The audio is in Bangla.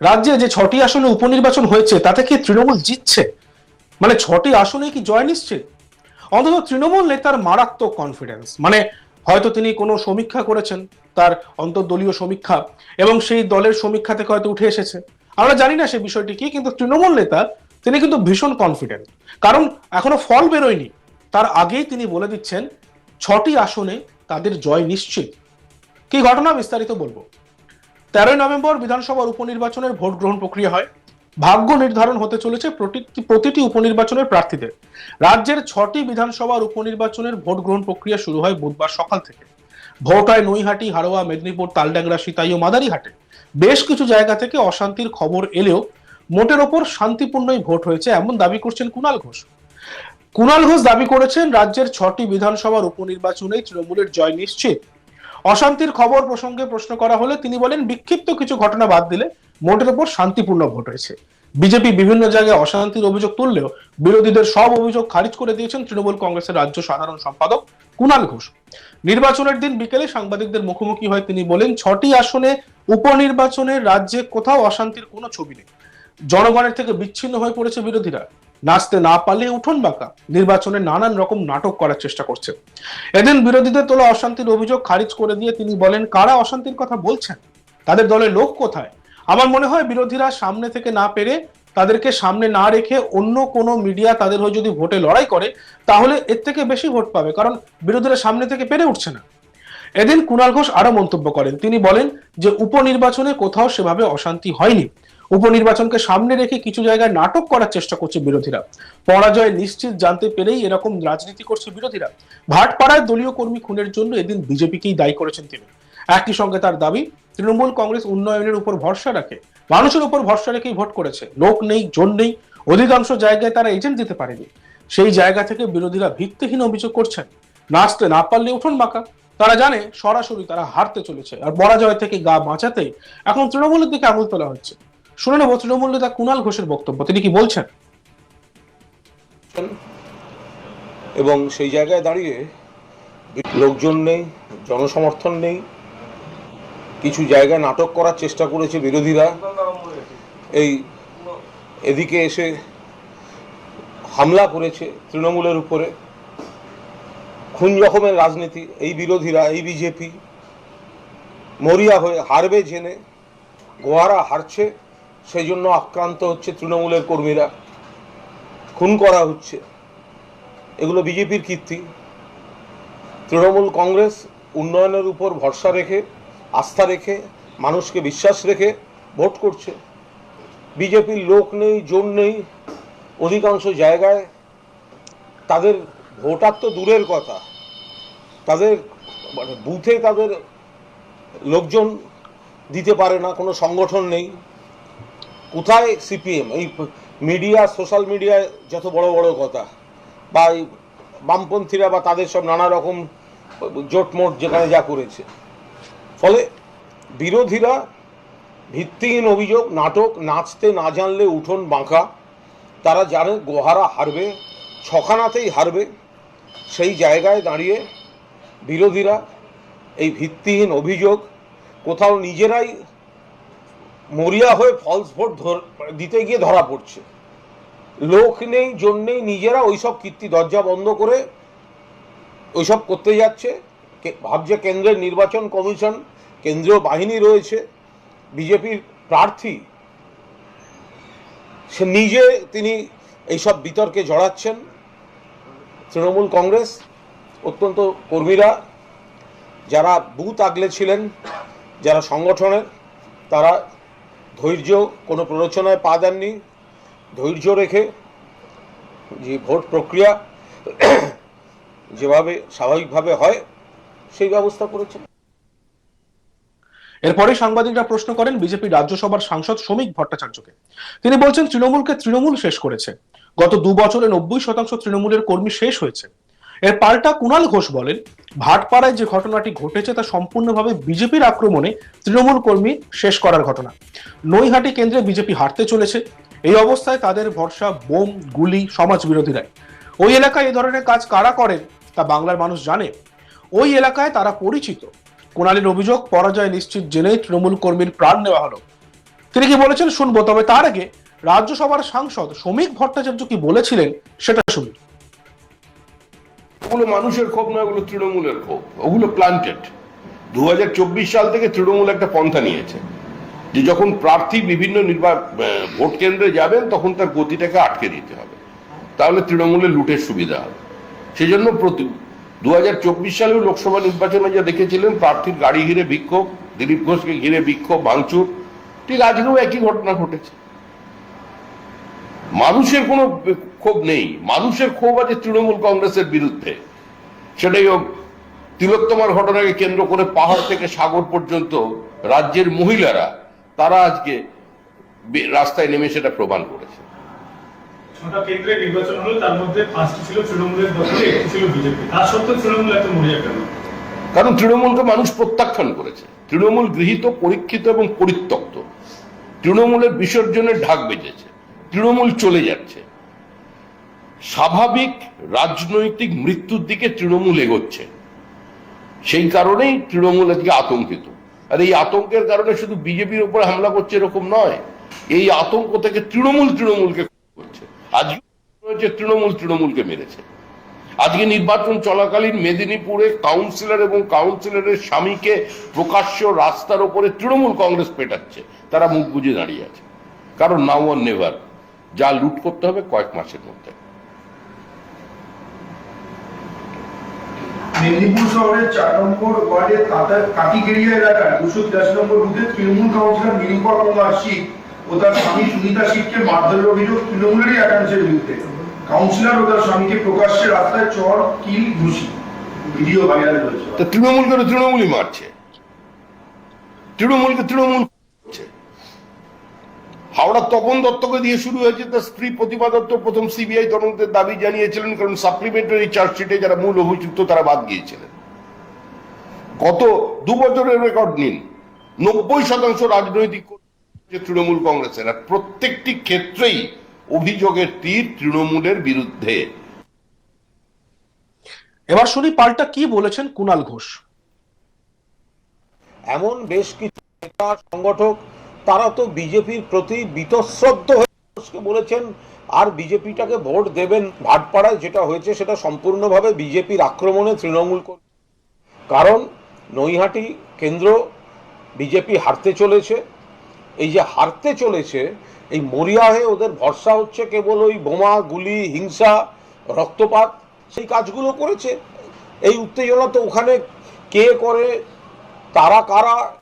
রাজ্যে যে ছটি আসনে উপনির্বাচন হয়েছে, তাতে কি তৃণমূল জিতছে? মানে ছটি আসনে কি জয় নিশ্চিত অন্তত তৃণমূল নেতার মারাত্মক কনফিডেন্স মানে হয়তো তিনি কোনো সমীক্ষা করেছেন, তার অন্তর্দলীয় সমীক্ষা, এবং সেই দলের সমীক্ষা থেকে হয়তো উঠে এসেছে। আমরা জানি না সেই বিষয়টি কি, কিন্তু তৃণমূল নেতা, তিনি কিন্তু ভীষণ কনফিডেন্ট কারণ এখনও ফল বেরোয়নি। তার আগেই তিনি বলে দিচ্ছেন, ছটি আসনে তাদের জয় নিশ্চিত। কি ঘটনা বিস্তারিত বলব? তেরোই নভেম্বর বিধানসভার উপনির্বাচনের ভোট গ্রহণ প্রক্রিয়া হয়। ভাগ্য নির্ধারণ হতে চলেছে প্রতিটি উপনির্বাচনের প্রার্থীদের। রাজ্যের ছটি বিধানসভার উপনির্বাচনের ভোট গ্রহণ প্রক্রিয়া শুরু হয় বুধবার সকাল থেকে। ভোট হয় নৈহাটি, হাড়োয়া, মেদিনীপুর, তালডাংরা, সিতাই ও মাদারিহাটে। বেশ কিছু জায়গা থেকে অশান্তির খবর এলেও মোটের ওপর শান্তিপূর্ণই ভোট হয়েছে এমন দাবি করছেন কুণাল ঘোষ। কুণাল ঘোষ দাবি করেছেন, রাজ্যের ছটি বিধানসভার উপনির্বাচনে তৃণমূলের জয় নিশ্চিত। অশান্তির খবর প্রসঙ্গে প্রশ্ন করা হলে তিনি বলেন, বিক্ষিপ্ত কিছু ঘটনা বাদ দিলে মোটের ওপর শান্তিপূর্ণ ভোট হয়েছে বিজেপি বিভিন্ন জায়গায় অশান্তির অভিযোগ তুললেও বিরোধীদের সব অভিযোগ খারিজ করে দিয়েছেন তৃণমূল কংগ্রেসের রাজ্য সাধারণ সম্পাদক কুণাল ঘোষ। নির্বাচনের দিন বিকেলে সাংবাদিকদের মুখোমুখি হয় তিনি বলেন, ছটি আসনে উপনির্বাচনে রাজ্যে কোথাও অশান্তির কোনো ছবি নেই। জনগণের থেকে বিচ্ছিন্ন হয়ে পড়েছে বিরোধীরা। নাচতে না পারলে উঠোন বাঁকা। নির্বাচনে নানান রকম নাটক করার চেষ্টা করছে। এদিন বিরোধীদের তোলা অশান্তির অভিযোগ খারিজ করে দিয়ে তিনি বলেন, কারা অশান্তির কথা বলছেন? তাদের দলের লোক কোথায়? আমার মনে হয় বিরোধীরা সামনে থেকে না পেরে তাদেরকে সামনে না রেখে অন্য কোনো মিডিয়া তাদের হয়ে যদি ভোটে লড়াই করে, তাহলে এর থেকে বেশি ভোট পাবে, কারণ বিরোধীরা সামনে থেকে পেরে উঠছে না। এদিন কুণাল ঘোষ আরও মন্তব্য করেন। তিনি বলেন যে, উপনির্বাচনে কোথাও সেভাবে অশান্তি হয়নি। উপনির্বাচনকে সামনে রেখে কিছু জায়গায় নাটক করার চেষ্টা করছে বিরোধীরা। পরাজয় নিশ্চিত জানতে পেরেই এরকম রাজনীতি করছে বিরোধীরা। ভাটপাড়ায় দলীয় কর্মী খুনের জন্য এদিন বিজেপিকেই দায়ী করেছেন তিনি। একই সঙ্গে তার দাবি, তৃণমূল কংগ্রেস উন্নয়নের উপর ভরসা রাখে। মানুষের উপর ভরসা রেখেই ভোট করেছে। লোক নেই জোর নেই, অধিকাংশ জায়গায় তারা এজেন্ট দিতে পারেনি। সেই জায়গা থেকে বিরোধীরা ভিত্তিহীন অভিযোগ করছেন। নাচতে না পারলে উঠোন বাঁকা। তারা জানে সরাসরি তারা হারতে চলেছে। আর পরাজয় থেকে গা বাঁচাতে এখন তৃণমূলের দিকে আঙুল তোলা হচ্ছে। শুনে নেব তৃণমূল নেতা কুণাল ঘোষের বক্তব্য, তিনি কি বলছেন? এবং সেই জায়গায় দাঁড়িয়ে লোকজন নেই, জনসমর্থন নেই, কিছু জায়গায় নাটক করার চেষ্টা করেছে বিরোধীরা। এই এদিকে এসে হামলা করেছে তৃণমূলের উপরে। খুন জখমের রাজনীতি, এই বিরোধীরা, এই বিজেপি, মরিয়া হয়ে হারবে, জেনে গোয়ারা হারছে। সেই জন্য আক্রান্ত হচ্ছে তৃণমূলের কর্মীরা, খুন করা হচ্ছে। এগুলো বিজেপির কীর্তি। তৃণমূল কংগ্রেস উন্নয়নের উপর ভরসা রেখে, আস্থা রেখে, মানুষকে বিশ্বাস রেখে ভোট করছে। বিজেপির লোক নেই জোর নেই, অধিকাংশ জায়গায় তাদের ভোটার তো দূরের কথা। তাদের মানে বুথে তাদের লোকজন দিতে পারে না, কোনো সংগঠন নেই। কোথায় সিপিএম? এই মিডিয়া সোশ্যাল মিডিয়ায় যত বড় বড় কথা, বা এই বামপন্থীরা বা তাদের সব নানা রকম জোটমোট যেখানে যা করেছে। ফলে বিরোধীরা ভিত্তিহীন অভিযোগ, নাটক, নাচতে না জানলে উঠোন বাঁকা। তারা জানে গোহারা হারবে, ছখানাতেই হারবে। সেই জায়গায় দাঁড়িয়ে বিরোধীরা এই ভিত্তিহীন অভিযোগ কোথাও নিজেরাই মরিয়া হয়ে ফলস ভোট দিতে গিয়ে ধরা পড়ছে। লোক নেই জন্যেই নিজেরা ওইসব কীর্তি দরজা বন্ধ করে ওইসব করতে যাচ্ছে। ভাবছে কেন্দ্রের নির্বাচন কমিশন, কেন্দ্রীয় বাহিনী রয়েছে, বিজেপির প্রার্থী। সে নিজে তিনি এইসব বিতর্কে জড়াচ্ছেন। তৃণমূল কংগ্রেস, অত্যন্ত কর্মীরা, যারা বুথ আগলে ছিলেন, যারা সংগঠনের, তারা ধৈর্য, কোনো প্ররোচনায় পা দেননি। ধৈর্য রেখে যে ভোট প্রক্রিয়া যেভাবে স্বাভাবিকভাবে হয়, সেই ব্যবস্থা করেছেন। এরপরে সাংবাদিকরা প্রশ্ন করেন বিজেপি রাজ্যসভার সাংসদ শ্রমিক ভট্টাচার্যকে। তিনি বলছেন, তৃণমূলকে তৃণমূল শেষ করেছে। গত দু বছরে নব্বই শতাংশ তৃণমূলের কর্মী শেষ হয়েছে। এর পাল্টা কুণাল ঘোষ বলেন, ভাটপাড়ায় যে ঘটনাটি ঘটেছে তা সম্পূর্ণভাবে বিজেপির আক্রমণে তৃণমূল কর্মী শেষ করার ঘটনা। নৈহাটি কেন্দ্রে বিজেপি হারতে চলেছে। এই অবস্থায় তাদের ভরসা বোম, গুলি সমাজ বিরোধীরাই ওই এলাকায় এ ধরনের কাজ কারা করেন তা বাংলার মানুষ জানে। ওই এলাকায় তারা পরিচিত। কোনালির অভিযোগ, পরাজয় নিশ্চিত জেনেই তৃণমূল কর্মীর প্রাণ নেওয়া হলো। তিনি কি বলেছেন শুনব, তবে তার আগে রাজ্যসভার সাংসদ শ্রমিক ভট্টাচার্য কি বলেছিলেন সেটা শুনি ওগুলো মানুষের ক্ষোভ নয় ওগুলো তৃণমূলের ক্ষোভ। ওগুলো প্লান্টেড দু সাল থেকে তৃণমূল একটা পন্থা নিয়েছে। যে যখন প্রার্থী বিভিন্ন নির্বাচন ভোট কেন্দ্রে যাবেন, তখন তার গতিটাকে আটকে দিতে হবে। তাহলে তৃণমূলের লুটের সুবিধা হবে। সেই জন্য প্রতি দু সালেও লোকসভা নির্বাচনে যা দেখেছিলেন, প্রার্থীর গাড়ি ঘিরে বিক্ষোভ, দিলীপ ঘোষকে ঘিরে বিক্ষোভ, ভাঙচুর, ঠিক আজকেও একই ঘটনা ঘটেছে। মানুষের কোনো ক্ষোভ নেই। মানুষের ক্ষোভ আছে তৃণমূল কংগ্রেসের বিরুদ্ধে। সেটাই হোক তিলোত্তমার ঘটনাকে কেন্দ্র করে পাহাড় থেকে সাগর পর্যন্ত রাজ্যের মহিলারা তারা আজকে রাস্তায় নেমে সেটা প্রমাণ করেছে। ছটা কেন্দ্রে নির্বাচন হলো তার মধ্যে পাঁচটি ছিল তৃণমূলের দখলে একটি ছিল বিজেপি। তার সত্ত্বেও তৃণমূল এত মরিয়া কেন? কারণ তৃণমূলকে মানুষ প্রত্যাখ্যান করেছে। তৃণমূল গৃহীত পরীক্ষিত এবং পরিত্যক্ত। তৃণমূলের বিসর্জনের ঢাক বেজেছে। তৃণমূল চলে যাচ্ছে। স্বাভাবিক রাজনৈতিক মৃত্যুর দিকে তৃণমূল এগোচ্ছে। সেই কারণেই তৃণমূল আজকে আতঙ্কিত। আর এই আতঙ্কের কারণে শুধু বিজেপির উপর হামলা করছে এরকম নয়, এই আতঙ্ক থেকে তৃণমূল তৃণমূলকে করছে। আজকে হচ্ছে তৃণমূল তৃণমূলকে মেরেছে। আজকে নির্বাচন চলাকালীন মেদিনীপুরে কাউন্সিলর এবং কাউন্সিলরের স্বামীকে প্রকাশ্য রাস্তার উপরে তৃণমূল কংগ্রেস পেটাচ্ছে। তারা মুখ বুজে দাঁড়িয়ে আছে। কারণ নাও আর নেভার। যা লুট করতে হবে কয়েক মাসের মধ্যে। মেদিনীপুর শহরের চার নম্বর ওয়ার্ডের কাটা- কাটিগেরিয়া এলাকার দুশো নম্বর বুথে তৃণমূল কাউন্সিলর নিরূপা কুমার শীত ও তার স্বামী সুনিতা শীতকে মারধরের অভিযোগ তৃণমূলেরই একাংশের বিরুদ্ধে। কাউন্সিলর ও তার স্বামীকে প্রকাশ্যে রাস্তায় চর কিল ঘুষি। ভিডিও ভাইরাল হয়েছে। তা তৃণমূলকে তৃণমূলই মারছে। তৃণমূলকে তৃণমূল হাওড়া তপন দত্তকে দিয়ে শুরু হয়েছে তার স্ত্রী প্রতিভা দত্ত। প্রথম সিবিআই তদন্তের দাবি জানিয়েছিলেন কারণ সাপ্লিমেন্টারি চার্জশিটে যারা মূল অভিযুক্ত তারা বাদ গিয়েছিলেন। গত দু বছরের রেকর্ড নিন। নব্বই শতাংশ রাজনৈতিক তৃণমূল কংগ্রেসের আর প্রত্যেকটি ক্ষেত্রেই অভিযোগের তীর তৃণমূলের বিরুদ্ধে। এবার শুনি পাল্টা কি বলেছেন কুণাল ঘোষ। এমন বেশ কিছু নেতা সংগঠক তারা তো বিজেপির প্রতি বীতশ্রদ্ধ হয়ে ঘোষকে বলেছেন, আর বিজেপিটাকে ভোট দেবেন ভাটপাড়ায়, যেটা হয়েছে সেটা সম্পূর্ণভাবে বিজেপির আক্রমণে তৃণমূল কর- কারণ নৈহাটি কেন্দ্র বিজেপি হারতে চলেছে। এই যে হারতে চলেছে, এই মরিয়া হয়ে ওদের ভরসা হচ্ছে কেবল ওই বোমা, গুলি, হিংসা, রক্তপাত, সেই কাজগুলো করেছে। এই উত্তেজনা তো ওখানে কে করে, তারা কারা